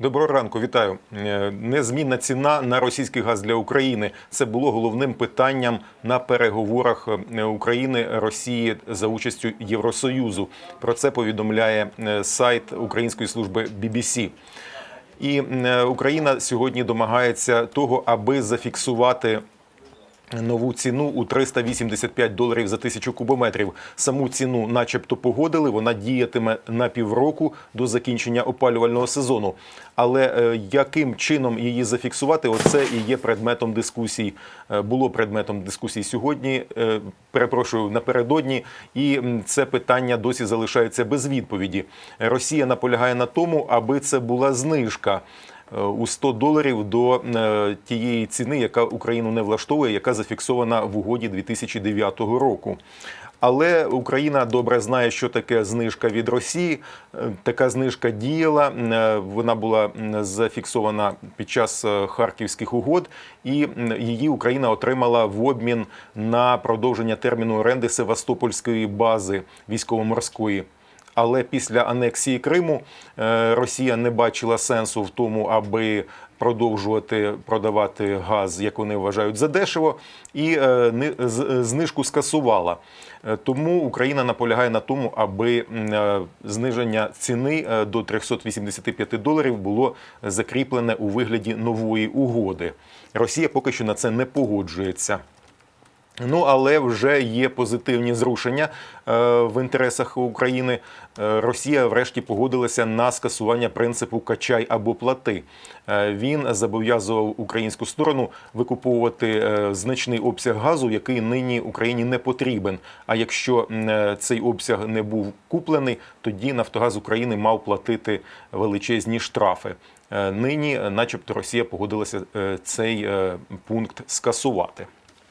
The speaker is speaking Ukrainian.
Доброго ранку, вітаю. Е, Незмінна ціна на російський газ для України. Це було головним питанням на переговорах е, України Росії за участю Євросоюзу. Про це повідомляє е, сайт Української служби BBC. І Україна сьогодні домагається того, аби зафіксувати. Нову ціну у 385 доларів за тисячу кубометрів. Саму ціну, начебто, погодили. Вона діятиме на півроку до закінчення опалювального сезону. Але е, яким чином її зафіксувати? Оце і є предметом дискусій. Е, було предметом дискусій сьогодні. е, перепрошую напередодні, і це питання досі залишається без відповіді. Росія наполягає на тому, аби це була знижка у 100 доларів до е, тієї ціни, яка Україну не влаштовує, яка зафіксована в угоді 2009 року. Але Україна добре знає, що таке знижка від Росії. Е, Така знижка діяла. е, Вона була зафіксована під час харківських угод, і її Україна отримала в обмін на продовження терміну оренди Севастопольської бази військово-морської. Але після анексії Криму е, Росія не бачила сенсу в тому, аби продовжувати продавати газ, як вони вважають, задешево, і е, знижку скасувала. Е, Тому Україна наполягає на тому, аби зниження ціни до 385 доларів було закріплене у вигляді нової угоди. Росія поки що на це не погоджується. Ну, але вже є позитивні зрушення е, в інтересах України. Е, Росія врешті погодилася на скасування принципу качай або плати. Е, він зобов'язував українську сторону викуповувати значний обсяг газу, який нині Україні не потрібен. А якщо цей обсяг не був куплений, тоді Нафтогаз України мав платити величезні штрафи. Нині, начебто, Росія погодилася цей пункт скасувати.